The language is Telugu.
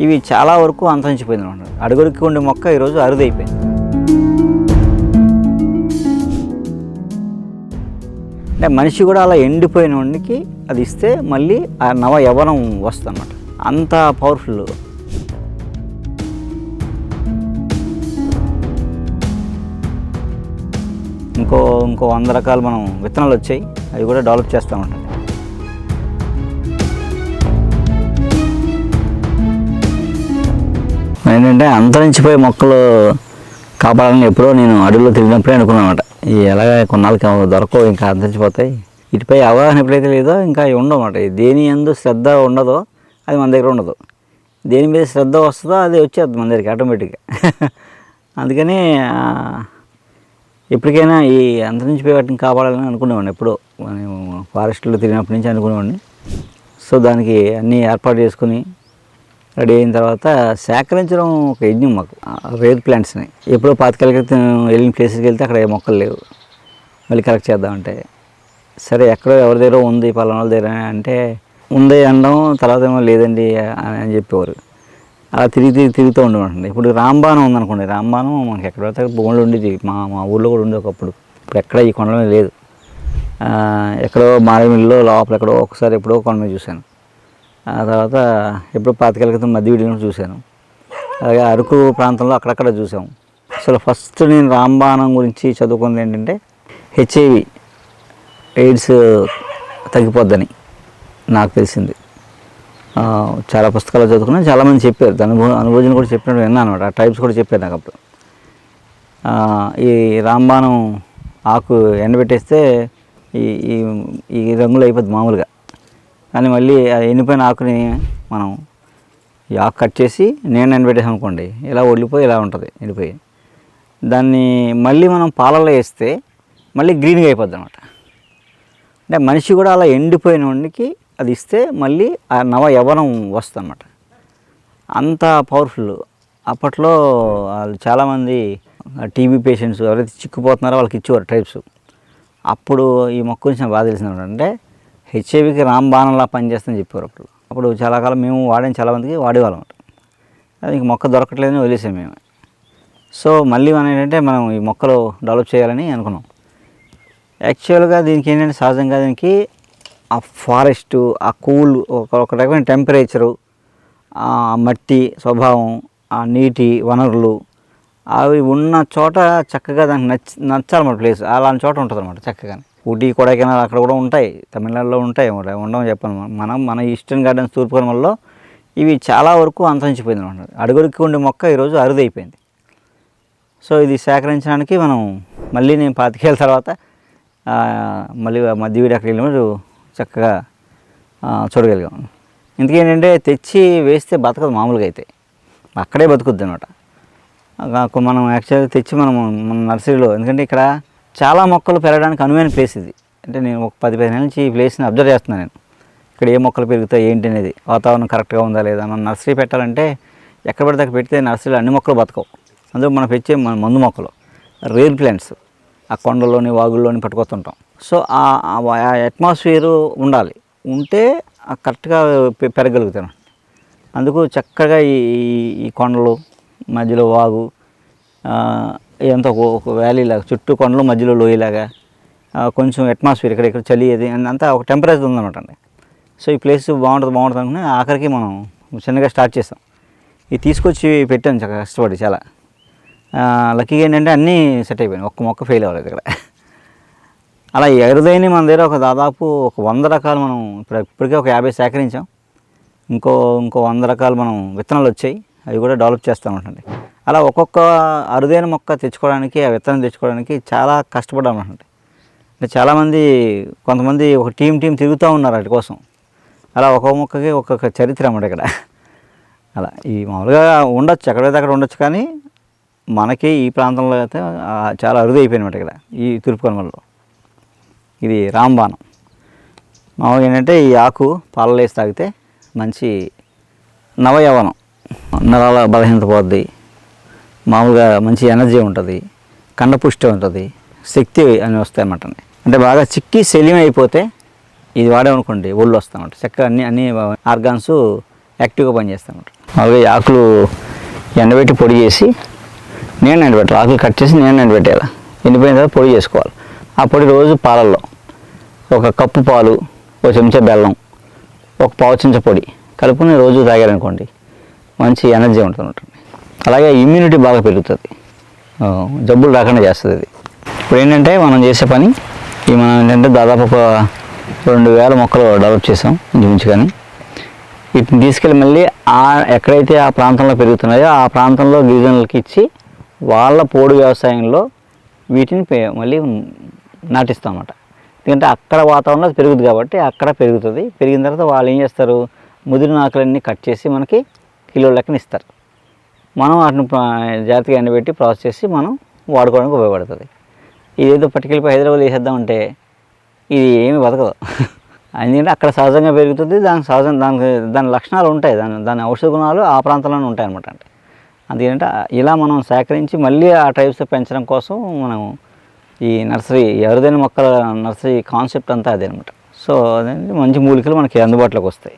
ఇవి చాలా వరకు అంతరించిపోయింది అనమాట. ఉండే మొక్క ఈరోజు అరుదైపోయింది. అంటే మనిషి కూడా అలా ఎండిపోయిన వాడికి అది ఇస్తే మళ్ళీ ఆ నవ యవనం వస్తుంది అన్నమాట అంత పవర్ఫుల్ ఇంకో ఇంకో వంద రకాలు మనం విత్తనాలు వచ్చాయి అవి కూడా డెవలప్ చేస్తామంట ఏంటంటే అంతరించిపోయే మొక్కలు కాపాడాలని ఎప్పుడో నేను అడవిలో తిరిగినప్పుడే అనుకున్నానమాట. ఈ ఎలాగ కొన్నాళ్ళకి దొరకవు ఇంకా అంతరించిపోతాయి. ఇటుపై అవగాహన ఎప్పుడైతే లేదో ఇంకా అవి ఉండవు దేని ఎందు శ్రద్ధ ఉండదో అది మన దగ్గర ఉండదు. దేని మీద శ్రద్ధ వస్తుందో అది వచ్చేది మన దగ్గరికి ఆటోమేటిక్గా. అందుకని ఎప్పటికైనా ఈ అంతరించిపోయే వాటిని కాపాడాలని అనుకునేవాడిని ఎప్పుడో. మనం ఫారెస్ట్లో తిరిగినప్పటి నుంచి అనుకునేవాడిని. సో దానికి అన్నీ ఏర్పాటు చేసుకుని రెడీ అయిన తర్వాత సేకరించడం ఒక యజ్ఞం మాకు. రేర్ ప్లాంట్స్ని ఎప్పుడో పాతికేళ్ళ క్రితం వెళ్ళిన ప్లేసెస్కి వెళ్తే అక్కడ ఏ మొక్కలు లేవు. మళ్ళీ కలెక్ట్ చేద్దామంటే. సరే ఎక్కడో ఎవరి దగ్గర ఉంది పలానా వాళ్ళ దగ్గర అంటే ఉంది అనడం తర్వాత ఏమో లేదండి అని అని చెప్పేవారు. అలా తిరిగి తిరిగి తిరుగుతూ ఉండేవాడి ఇప్పుడు రాంబాణం ఉందనుకోండి రాంబాణం మనకి ఎక్కడ పడితే బోన్లు ఉండేది. మా మా ఊళ్ళో కూడా ఉండే ఒకప్పుడు. ఇప్పుడు ఎక్కడ ఈ కొండ మీద లేదు. ఎక్కడో మారేమిల్లో లోపల ఎక్కడో ఒకసారి ఎప్పుడో కొండ మీద చూశాను. ఆ తర్వాత ఎప్పుడు పాతికేళ్ళ క్రితం మధ్య వీడియోలో చూశాను. అలాగే అరకు ప్రాంతంలో అక్కడక్కడ చూసాము అసలు ఫస్ట్ నేను రాంబాణం గురించి చదువుకుంది ఏంటంటే హెచ్ఐవి ఎయిడ్స్ తగ్గిపోద్దని నాకు తెలిసింది. చాలా పుస్తకాలు చదువుకున్నాను చాలామంది చెప్పారు. దాని అనుభవ అనుభవం కూడా చెప్పినట్టు విన్నాను అనమాట. ఆ టైప్స్ కూడా చెప్పారు నాకు అప్పుడు. ఈ రాంబాణం ఆకు ఎండబెట్టేస్తే ఈ ఈ ఈ రంగులో అయిపోద్ది మామూలుగా. కానీ మళ్ళీ అది ఎండిపోయిన ఆకుని మనం ఈ ఆకు కట్ చేసి నేను ఎండబెట్టేసాం అనుకోండి ఇలా ఒళ్ళిపోయి ఇలా ఉంటుంది ఎండిపోయి. దాన్ని మళ్ళీ మనం పాలల్లో వేస్తే మళ్ళీ గ్రీన్గా అయిపోద్ది అనమాట అంటే మనిషి కూడా అలా ఎండిపోయిన వాడికి అది ఇస్తే మళ్ళీ ఆ నవ యవనం వస్తుంది అనమాట అంత పవర్ఫుల్. అప్పట్లో వాళ్ళు చాలామంది టీబీ పేషెంట్స్ ఎవరైతే చిక్కుపోతున్నారో వాళ్ళకి ఇచ్చేవారు టైప్స్ అప్పుడు ఈ మొక్క గురించి నాకు బాగా తెలిసింది అంటే హెచ్ఐవికి రాంబాణంలా పనిచేస్తుందని చెప్పారు అప్పుడు అప్పుడు చాలా కాలం మేము వాడిన చాలామందికి వాడేవాళ్ళం అది ఇంక మొక్క దొరకట్లేదని వదిలేసాం మేము. సో మళ్ళీ మనం ఏంటంటే మనం ఈ మొక్కలు డెవలప్ చేయాలని అనుకున్నాం. యాక్చువల్గా దీనికి ఏంటంటే సహజంగా దీనికి ఆ ఫారెస్ట్ ఆ కూల్ ఒక ఒక రకమైన టెంపరేచరు ఆ మట్టి స్వభావం ఆ నీటి వనరులు అవి ఉన్న చోట చక్కగా దానికి నచ్చ నచ్చాలన్నమాట ప్లేస్. అలాంటి చోట ఉంటుంది అనమాట చక్కగా ఊటీ కొడైకెనాల్ అక్కడ కూడా ఉంటాయి తమిళనాడులో ఉంటాయి ఉండడం ఉండమని చెప్పాను. మనం మన ఈస్టర్న్ గార్డెన్స్ తూర్పు కనుమల్లో ఇవి చాలా వరకు అంతరించిపోయింది అనమాట అడుగుడికి ఉండే మొక్క ఈరోజు అరుదైపోయింది. సో ఇది సేకరించడానికి మనం మళ్ళీ నేను పాతికేళ్ళ తర్వాత మళ్ళీ మధ్య వీడి అక్కడికి వెళ్ళినప్పుడు చక్కగా చూడగలిగాం. ఇందుకే ఏంటంటే తెచ్చి వేస్తే బతకదు మామూలుగా అయితే. అక్కడే బతుకుద్ది అనమాట మనం యాక్చువల్గా తెచ్చి మనం మన నర్సరీలో ఎందుకంటే ఇక్కడ చాలా మొక్కలు పెరగడానికి అనువైన ప్లేస్ ఇది. అంటే నేను ఒక పది పదిహేను నుంచి ఈ ప్లేస్ని అబ్జర్వ్ చేస్తున్నాను నేను. ఇక్కడ ఏ మొక్కలు పెరుగుతాయి ఏంటి అనేది. వాతావరణం కరెక్ట్గా ఉందా లేదా మనం నర్సరీ పెట్టాలంటే ఎక్కడ పడితే అక్కడ పెడితే నర్సరీలో అన్ని మొక్కలు బతకవు. అందులో మనం పెంచే మన మందు మొక్కలు రేర్ ప్లాంట్స్ ఆ కొండల్లోని వాగుల్లోని పట్టుకొస్తుంటాం. సో ఆ అట్మాస్ఫియర్ ఉండాలి. ఉంటే కరెక్ట్గా పె- పెరగలుగుతాను అందుకు చక్కగా ఈ ఈ- కొండలు మధ్యలో వాగు ఇదంతా ఒక ఒక వ్యాలీ లాగా చుట్టూ కొండలు మధ్యలో లోయలాగా కొంచెం అట్మాస్ఫియర్ ఇక్కడ ఇక్కడ చలి అది అంతా ఒక టెంపరేచర్ ఉందన్నమాట అండి. సో ఈ ప్లేస్ బాగుంటుంది బాగుంటుంది అనుకుని ఆఖరికి మనం చిన్నగా స్టార్ట్ చేస్తాం ఇది తీసుకొచ్చి పెట్టాను చాలా కష్టపడి చాలా. లక్కీగా ఏంటంటే అన్నీ సెట్ అయిపోయినాయి ఒక్క మొక్క ఫెయిల్ అవ్వలేదు ఇక్కడ. అలా ఎరుదైన మన దగ్గర ఒక దాదాపు ఒక వంద రకాలు మనం ఇప్పుడు ఇప్పటికే ఒక యాభై సేకరించాం. ఇంకో ఇంకో వంద రకాలు మనం విత్తనాలు వచ్చాయి అవి కూడా డెవలప్ చేస్తామంటండి అలా ఒక్కొక్క అరుదైన మొక్క తెచ్చుకోవడానికి ఆ విత్తనం తెచ్చుకోవడానికి చాలా కష్టపడ్డామంటండి అంటే చాలామంది కొంతమంది ఒక టీం టీం తిరుగుతూ ఉన్నారు వాటి కోసం. అలా ఒక్కొక్క మొక్కకి ఒక్కొక్క చరిత్ర అన్నమాట ఇక్కడ. అలా ఈ మామూలుగా ఉండొచ్చు ఎక్కడైతే అక్కడ ఉండొచ్చు కానీ మనకి ఈ ప్రాంతంలో అయితే చాలా అరుదైపోయినమాట ఇక్కడ ఈ తూర్పు కనుమలలో ఇది రాంబాణం. మామూలుగా ఏంటంటే ఈ ఆకు పాలలో వేసి తాగితే మంచి నవయవనం నరాల బలహీనత పోద్ది. మామూలుగా మంచి ఎనర్జీ ఉంటుంది కండపుష్టి ఉంటుంది శక్తి అని వస్తాయి అన్నమాట. అంటే బాగా చిక్కి శల్యం అయిపోతే ఇది వాడేమనుకోండి ఒళ్ళు వస్తామంట చక్కగా అన్ని అన్ని ఆర్గాన్స్ యాక్టివ్గా పనిచేస్తాయి మామూలుగా ఈ ఆకులు ఎండబెట్టి పొడి చేసి నేను ఎండబెట్టాలి. ఆకులు కట్ చేసి నేను ఎండబెట్టాలి ఎండిపోయిన తర్వాత పొడి చేసుకోవాలి. ఆ పొడి రోజు పాలల్లో ఒక కప్పు పాలు ఒక చెంచా బెల్లం ఒక పావు చెంచా పొడి కలుపుకొని రోజు తాగారనుకోండి మంచి ఎనర్జీ ఉంటుంది ఉంటుంది అలాగే ఇమ్యూనిటీ బాగా పెరుగుతుంది. జబ్బులు రాకుండా చేస్తుంది ఇది ఇప్పుడు ఏంటంటే మనం చేసే పని ఈ మనం ఏంటంటే దాదాపు ఒక రెండు వేల మొక్కలు డెవలప్ చేసాం ఇంచుమించుగాని వీటిని తీసుకెళ్ళి మళ్ళీ ఆ ఎక్కడైతే ఆ ప్రాంతంలో పెరుగుతున్నాయో ఆ ప్రాంతంలో గిరిజనులకి ఇచ్చి వాళ్ళ పోడు వ్యవసాయంలో వీటిని పె- మళ్ళీ నాటిస్తాం అన్నమాట ఎందుకంటే అక్కడ వాతావరణం పెరుగుతుంది కాబట్టి అక్కడ పెరుగుతుంది. పెరిగిన తర్వాత వాళ్ళు ఏం చేస్తారు? ముదిరిన ఆకులన్నీ కట్ చేసి మనకి కిలో లెక్కన ఇస్తారు. మనం వాటిని జాగ్రత్తగా ఎండబెట్టి ప్రాసెస్ చేసి మనం వాడుకోవడానికి ఉపయోగపడుతుంది. ఇదేదో పట్టుకెళ్ళిపోయి హైదరాబాద్ వేసేద్దామంటే ఇది ఏమి బతకదు. ఎందుకంటే అక్కడ సహజంగా పెరుగుతుంది దానికి సహజం దానికి దాని లక్షణాలు ఉంటాయి. దాని దాని ఔషధ గుణాలు ఆ ప్రాంతంలోనే ఉంటాయి అనమాట అంటే. అందుకంటే ఇలా మనం సేకరించి మళ్ళీ ఆ టైప్స్ పెంచడం కోసం మనం ఈ నర్సరీ ఎవరిదైన మొక్కల నర్సరీ కాన్సెప్ట్ అంతా అదే అనమాట సో అదే మంచి మూలికలు మనకి అందుబాటులోకి వస్తాయి.